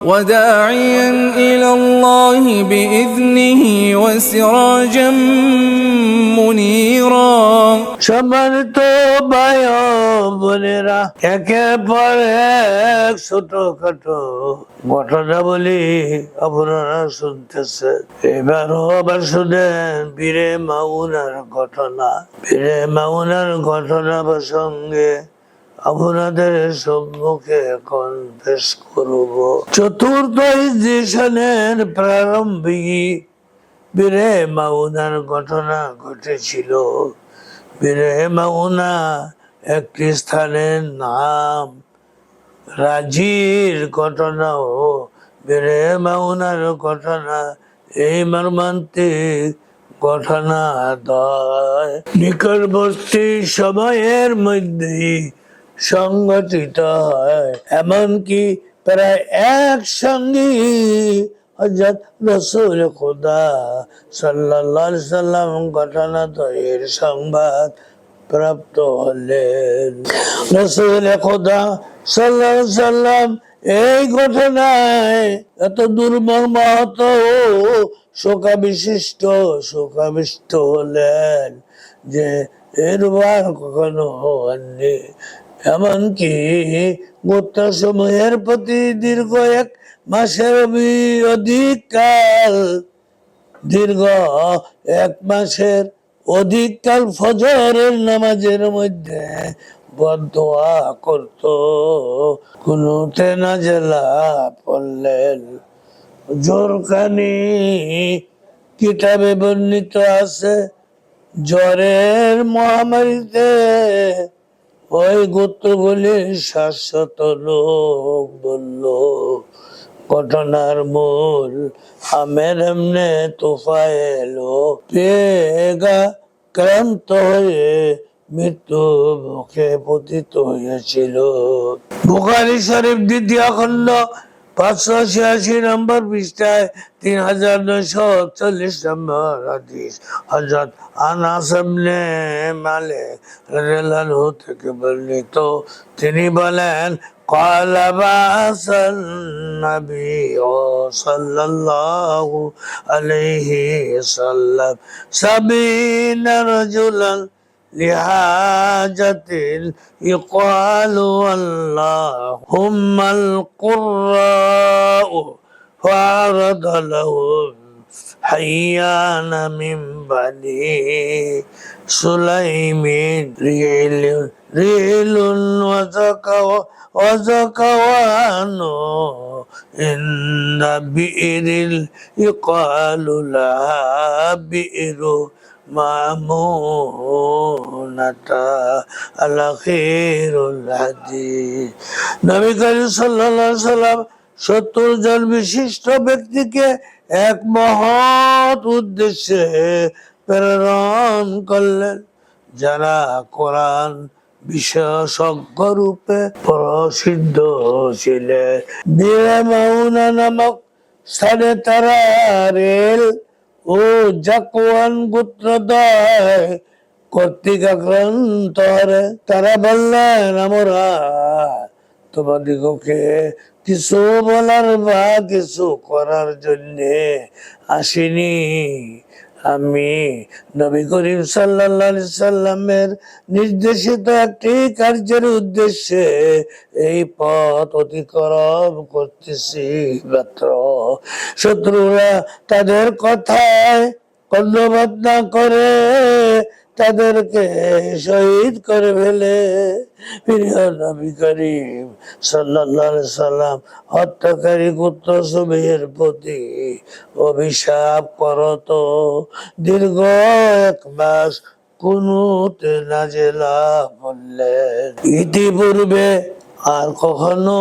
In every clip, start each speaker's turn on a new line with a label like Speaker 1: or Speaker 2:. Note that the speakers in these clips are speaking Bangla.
Speaker 1: وداعيا إلى الله بإذنه وسراجا منيرا
Speaker 2: সম্মানিত ভাই ও বোনেরা একের পর এক ছোটখাটো ঘটনা বলি আপনারা শুনতেছে এবারও আবার শুনেন বীরে মাউনার ঘটনা বীরে মাউনার ঘটনা প্রসঙ্গে আপনাদের সম্মুখে এখন পেশ করব। চতুর্থ স্টেশনের প্রারম্ভিক বীরে মাউনার ঘটনা ঘটেছিল। বীরে মাউনা একটি স্থানের নাম রাজির ঘটনাও বীরে মাউনার ঘটনা এই মর্মান্তিক ঘটনা দয় নিকটবর্তী সময়ের মধ্যেই সংগঠিত হয়। এমনকি প্রায় একসঙ্গে হজরত রসুল খুদা সাল্লাহ সাল্লাম ঘটনা তৈর সংবাদ প্রাপ্ত হলেন। রসুল খুদা সাল্লাহ সাল্লাম এই ঘটনায় এত হত শোকা বিশিষ্ট শোকাবিষ্ট হলেন যে এরবার কখনো হননি। এমনকি গোত্র সময়ের প্রতি দীর্ঘ এক মাসের অবি- অধিক কাল দীর্ঘ এক মাসের অধিক কাল ফজরের নামাজের মধ্যে বদোয়া করত। কোনতে না জেলা পড়লেন জোরকানি কিতাবে বর্ণিত আছে, জ্বরের মহামারীতে ওই গোত্রগুলির শাশ্বত লোক বলল, ঘটনার মূল আমের এমনে তোফায়েলো পেগা ক্রান্ত হয়ে মৃত্যু মুখে পতিত হয়েছিল। বুখারি শরীফ দ্বিতীয় খণ্ড পাঁচশো ছিয়াশি নম্বর পৃষ্ঠায় তিন হাজার নয়শো চল্লিশ নম্বর হাদিস। হজরত আনাসমনে মালে রেলানহু থেকে বর্ণিত। তিনি বলেন কলাবাস নবী ও সাল্লাল্লাহু আলাইহি সাল্লাম সাবিনা রাজুলান لحاجة يقال اللهم القراء فعرض لهم حيان من بني سليم ريل ريل وزكوا وزكوان إن بئر يقال لها بئر সত্তর জন বিশিষ্ট ব্যক্তিকে এক মহৎ উদ্দেশ্যে প্রেরণ করলেন। যারা কোরআন বিশেষজ্ঞ রূপে প্রসিদ্ধ ছিলেন। বীরে নামক স্থানে তারা রেল ও জাকওয়ান গোত্রদয় কর্তৃক আক্রান্ত তারা বললেন, আমরা, তোমাদিগকে কিছু বলার বা কিছু করার জন্য আসিনি। আমি নবী করিম সাল্লাল্লাহু সাল্লামের নির্দেশিত একটি কার্যের উদ্দেশ্যে এই পথ অতিক্রম করতেছি, মাত্র। শত্রুরা তাদের কথায় কর্ণপাত না করে, তাদেরকে শহীদ করে ফেলে। সাল্লাম হত্যাকারী সুবের প্রতি অভিশাপ করত দীর্ঘ এক মাস কুনুতে নাজেলা বললেন ইতিপূর্বে আর কখনো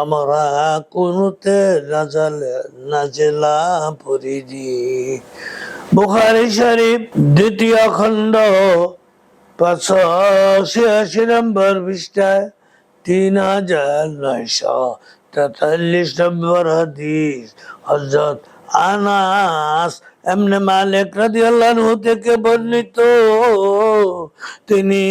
Speaker 2: আমরা কোনতে নাজালে নাজেলা পড়িনি বুখারি শরীফ, দ্বিতীয় খণ্ড, পাঁচশো ছিয়াশি নম্বর পৃষ্ঠায়, তিন হাজার নয়শো তেতাল্লিশ নম্বর হাদিস। হজরত আনাস এমনি মালিক রাদিয়াল্লাহু থেকে বর্ণিত তিনি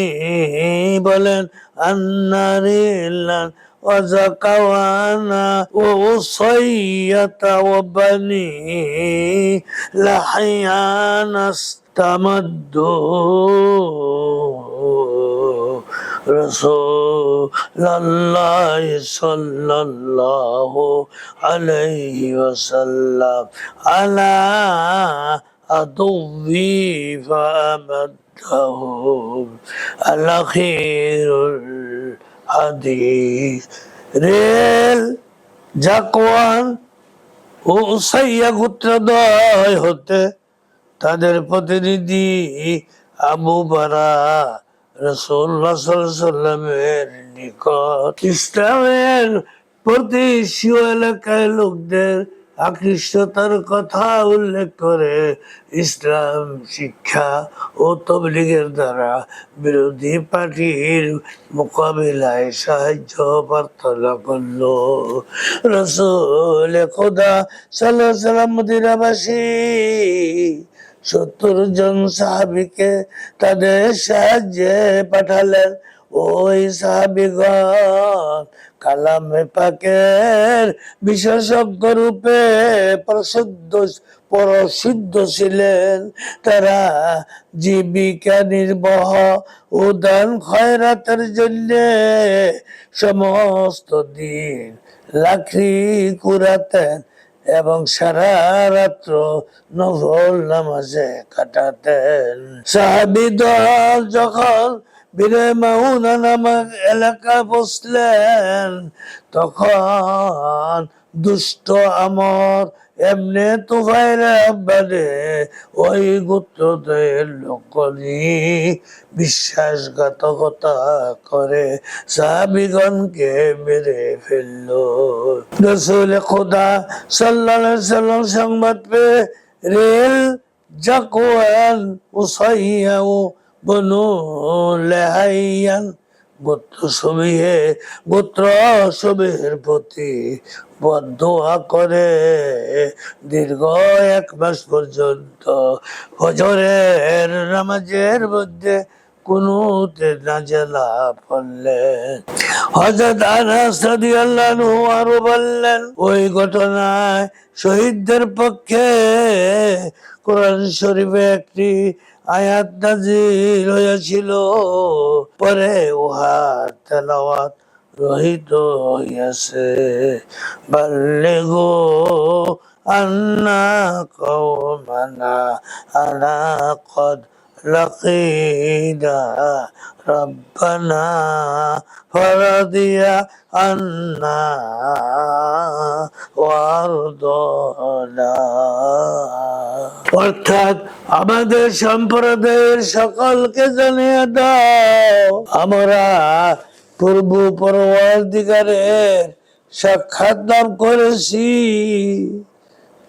Speaker 2: বলেন আন্নারিল্লাহ وزكوانا ووصية وبني لحيان استمدوا رسول الله صلى الله عليه وسلم على عدوي فأمدهم الأخير الحديث রেল জাকওয়ান ও উসাইয়া গোত্রদয় হতে তাদের প্রতিনিধি আবু বারা রসুল্লাহ সাল্লামের নিকট ইসলামের প্রতি শিও এলাকায় লোকদের আকৃষ্টতার কথা উল্লেখ করে ইসলাম, শিক্ষা ও তবলিগের দ্বারা বিরোধী পার্টির মোকাবিলায় সাহায্য প্রার্থনা করল। রসুল খোদা সাল্লাহ সাল্লাম সত্তর জন সাহাবিকে তাদের সাহায্যে পাঠালেন। ওই সাহাবিগণ কালামে পাকের বিশেষজ্ঞ রূপে প্রসিদ্ধ প্রসিদ্ধ ছিলেন। তারা জীবিকা নির্বাহ ও দান খয়রাতের জন্য সমস্ত দিন লাকড়ি কুড়াতেন এবং সারা রাত্র নফল নামাজে কাটাতেন। সাহাবি দল যখন বীরে মাউনা নামক এলাকায় বসলেন। তখন দুষ্ট আমর এমনি তুফাইলে আব্বারে ওই গোত্রদের লোকনি বিশ্বাসঘাতকতা করে। সাহাবিগণকে মেরে ফেলল। রসুল খোদা সাল্লাহ সাল্লাম সংবাদ পেয়ে, রেল উসাইয়া ও বনু লেহাইয়ান, গোত্র সবিহে গোত্র সবিহের প্রতি বদোয়া করে। দীর্ঘ এক মাস পর্যন্ত হজরের নামাজের মধ্যে কুনুতে নাজেলা পড়লেন। হজরত আনাস আরও বললেন, ওই ঘটনায় শহীদদের পক্ষে কোরআন শরীফে একটি আয়াত নাজিল হইয়াছিল পরে উহা তেলাওয়াত রহিত হইয়াছে। বললে গো আন্না কমানা আনা কদ لقينا ربنا فرضي عنا وارضنا অর্থাৎ আমাদের সম্প্রদায়ের সকলকে জানিয়ে দাও আমরা পূর্ব পরবর্তীকারের সাক্ষাৎ লাভ করেছি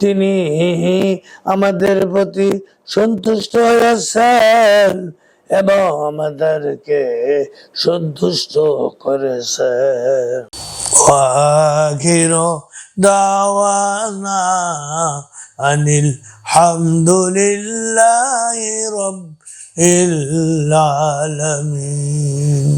Speaker 2: তিনি আমাদের প্রতি সন্তুষ্ট হয়েছেন এবং আমাদেরকে সন্তুষ্ট করেছেন। দাওয়ানা আনিল হামদুলিল্লাহ রব আলামিন।